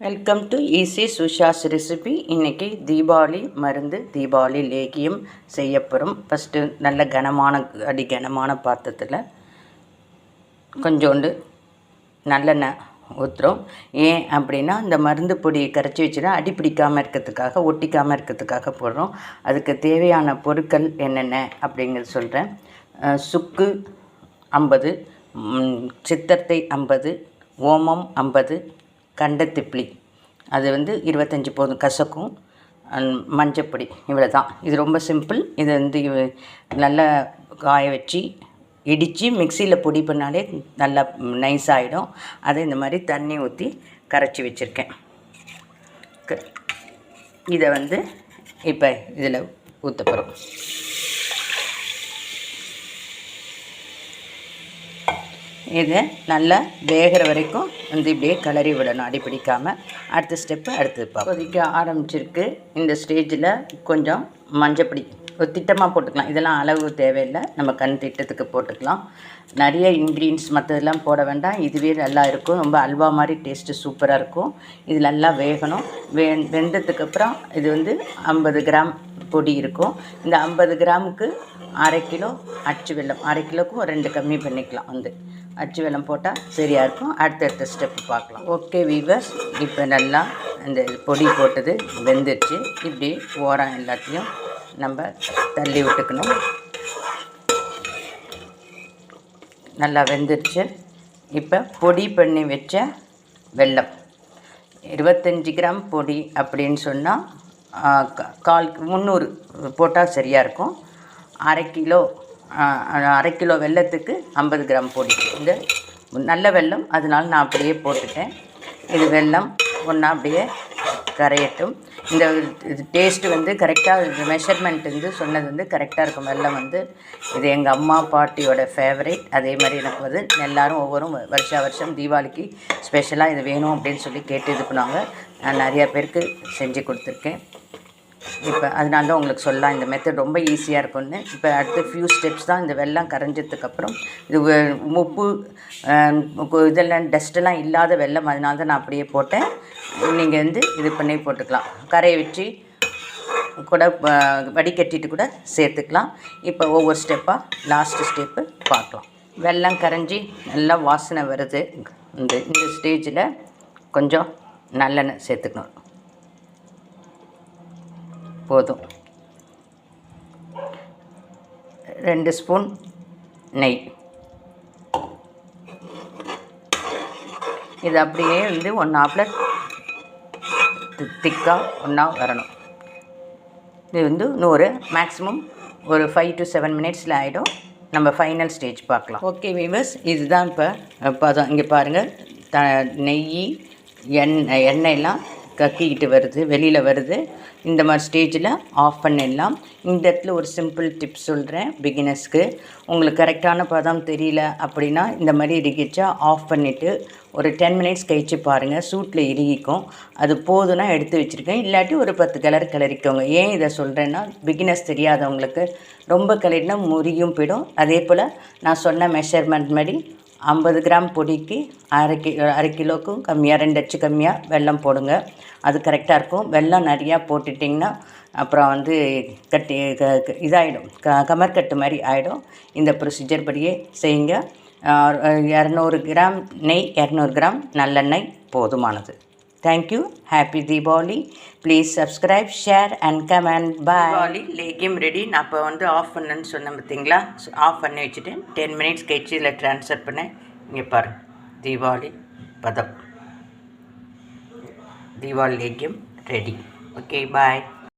Welcome to easy Sushas recipe இன்றைக்கி தீபாவளி மருந்து தீபாவளி லேகியம் செய்யப்படும். ஃபஸ்ட்டு நல்ல கனமான அடி கனமான பாத்திரத்தில் கொஞ்சோண்டு நல்லெண்ணெய் ஊற்றுறோம் ஏன் அப்படின்னா இந்த மருந்து பொடியை கரைச்சி வச்சுனா அடி பிடிக்காமல் இருக்கிறதுக்காக ஒட்டிக்காமல் இருக்கிறதுக்காக போடுறோம். அதுக்கு தேவையான பொருட்கள் என்னென்ன அப்படிங்கிறது சொல்கிறேன் சுக்கு ஐம்பது சித்தத்தை ஐம்பது ஓமம் ஐம்பது கண்டத்திப்பிலி. அது வந்து இருபத்தஞ்சி போதும் கசக்கும். மஞ்சப்பொடி. இவ்வளோ தான் இது ரொம்ப சிம்பிள். இது வந்து நல்லா காய வச்சு இடித்து மிக்சியில் பொடி பண்ணாலே நல்லா நைஸ் ஆகிடும் அதை இந்த மாதிரி தண்ணி ஊற்றி கரைச்சி வச்சுருக்கேன். க- இதை வந்து இப்போ இதில் ஊற்ற போகிறோம் இதை நல்லா வேகிற வரைக்கும் வந்து இப்படியே கிளறி விடணும் அடி பிடிக்காமல் அடுத்த ஸ்டெப்பு அடுத்து கொதிக்க ஆரம்பிச்சிருக்கு. இந்த ஸ்டேஜில் கொஞ்சம் மஞ்சப்பொடி ஒரு திட்டமாக போட்டுக்கலாம். இதெல்லாம் அளவு தேவையில்லை. நம்ம கண் திட்டத்துக்கு போட்டுக்கலாம். நிறைய இன்க்ரீடியன்ஸ் மற்றதெல்லாம் போட வேண்டாம். இதுவே நல்லா இருக்கும். ரொம்ப அல்வா மாதிரி டேஸ்ட்டு சூப்பராக இருக்கும். இது நல்லா வேகணும். வே வெந்ததுக்கப்புறம் இது வந்து ஐம்பது கிராம் பொடி இருக்கும். இந்த ஐம்பது கிராமுக்கு அரை கிலோ அச்சு வெள்ளம் அரை கிலோக்கும் ரெண்டு கம்மி பண்ணிக்கலாம். வந்து அச்சு வெல்லம் போட்டால் சரியாக இருக்கும். அடுத்தடுத்த ஸ்டெப்பு பார்க்கலாம். ஓகே வீவர்ஸ் இப்போ நல்லா இந்த பொடி போட்டது வெந்துருச்சு. இப்படி ஓரம் எல்லாத்தையும் நம்ம தள்ளி விட்டுக்கணும். நல்லா வெந்துருச்சு. இப்போ பொடி பண்ணி வச்ச வெல்லம். இருபத்தஞ்சி கிராம் பொடி அப்படின்னு சொன்னால் கால் முந்நூறு போட்டால் சரியாக இருக்கும். அரை கிலோ அரை கிலோ வெல்லத்துக்கு ஐம்பது கிராம் பொடி. இந்த நல்ல வெல்லம் அதனால் நான் அப்படியே போட்டுட்டேன். இது வெல்லம் ஒன்றா அப்படியே கரையட்டும். இந்த இது டேஸ்ட்டு வந்து கரெக்டாக மெஷர்மெண்ட் வந்து சொன்னது வந்து கரெக்டாக இருக்கும். வெள்ளம் வந்து இது எங்கள் அம்மா பாட்டியோட ஃபேவரேட் அதே மாதிரி எனக்கு வந்து எல்லோரும் ஒவ்வொரு வருஷா வருஷம் தீபாவளிக்கு ஸ்பெஷலாக இது வேணும் அப்படின்னு சொல்லி கேட்டு இது பண்ணுவாங்க. நான் நிறையா பேருக்கு செஞ்சு கொடுத்துருக்கேன். இப்போ அதனால தான் உங்களுக்கு சொல்லலாம் இந்த மெத்தட் ரொம்ப ஈஸியாக இருக்கும்னு. இப்போ அடுத்த ஃபியூ ஸ்டெப்ஸ் தான் இந்த வெள்ளம் கரைஞ்சதுக்கப்புறம் இது உப்பு உப்பு இதெல்லாம் டஸ்ட்டெல்லாம் இல்லாத வெள்ளம் அதனால தான் நான் அப்படியே போட்டேன். நீங்கள் வந்து இது பண்ணி போட்டுக்கலாம். கரையை வச்சு கூட வடிகட்டிட்டு கூட சேர்த்துக்கலாம். இப்போ ஒவ்வொரு ஸ்டெப்பாக லாஸ்ட் ஸ்டெப்பு பார்க்கலாம். வெள்ளம் கரைஞ்சி நல்லா வாசனை வருது. இந்த இந்த ஸ்டேஜில் கொஞ்சம் நல்லெண்ணெய் சேர்த்துக்கணும். போதும். ரெண்டு ஸ்பூன் நெய். இது அப்படியே வந்து ஒன்றாப்பில் திக்காக ஒன்றா வரணும். இது வந்து நூறு மேக்ஸிமம் ஒரு ஃபைவ் டு செவன் மினிட்ஸில் ஆகிடும் நம்ம ஃபைனல் ஸ்டேஜ் பார்க்கலாம். ஓகே வீவர்ஸ் இதுதான் இப்போ பதம் இங்கே பாருங்கள் த நெய் எண்ணெய் எண்ணெயெல்லாம் கக்கிக்கிட்டு வருது வெளியில் வருது. இந்த மாதிரி ஸ்டேஜில் ஆஃப் பண்ணிடலாம் இந்த இடத்துல ஒரு சிம்பிள் டிப் சொல்கிறேன் பிகினர்ஸ்க்கு உங்களுக்கு கரெக்டான பதம் தெரியல அப்படின்னா இந்த மாதிரி இறுகிச்சா ஆஃப் பண்ணிவிட்டு ஒரு டென் மினிட்ஸ் கழிச்சு பாருங்கள் சூட்டில் இறுகிக்கும். அது போதுன்னா எடுத்து வச்சுருக்கேன். இல்லாட்டி ஒரு பத்து கலர் கிளறிக்கோங்க. ஏன் இதை சொல்கிறேன்னா பிகினர்ஸ் தெரியாதவங்களுக்கு ரொம்ப கலரினா முறியும் போயிடும். அதே போல் நான் சொன்ன மெஷர்மெண்ட் மாதிரி ஐம்பது கிராம் பொடிக்கு அரை கி அரை கிலோக்கும் கம்மியாக ரெண்டு அச்சு கம்மியாக வெல்லம் போடுங்க. அது கரெக்டாக இருக்கும். வெல்லம் நிறையா போட்டுட்டிங்கன்னா அப்புறம் வந்து கட்டி க க- க கமர்கட்டு மாதிரி ஆகிடும் இந்த ப்ரொசீஜர் படியே செய்யுங்க. இரநூறு கிராம் நெய் இரநூறு கிராம் நல்லெண்ணெய் போதுமானது. Thank you happy Deepavali please subscribe share and comment bye Deepavali லேகியம் ரெடி நான் அப்போ வந்து ஆஃப் பண்ணேன்னு சொன்னேன் பார்த்தீங்களா? ஆஃப் பண்ணி வச்சுட்டேன். டென் மினிட்ஸ் கழிச்சு இதில் ட்ரான்ஸ்ஃபர் பண்ணேன். இங்கே பாருங்க தீபாவளி பதம். தீபாவளி லேகியம் ரெடி ஓகே பாய்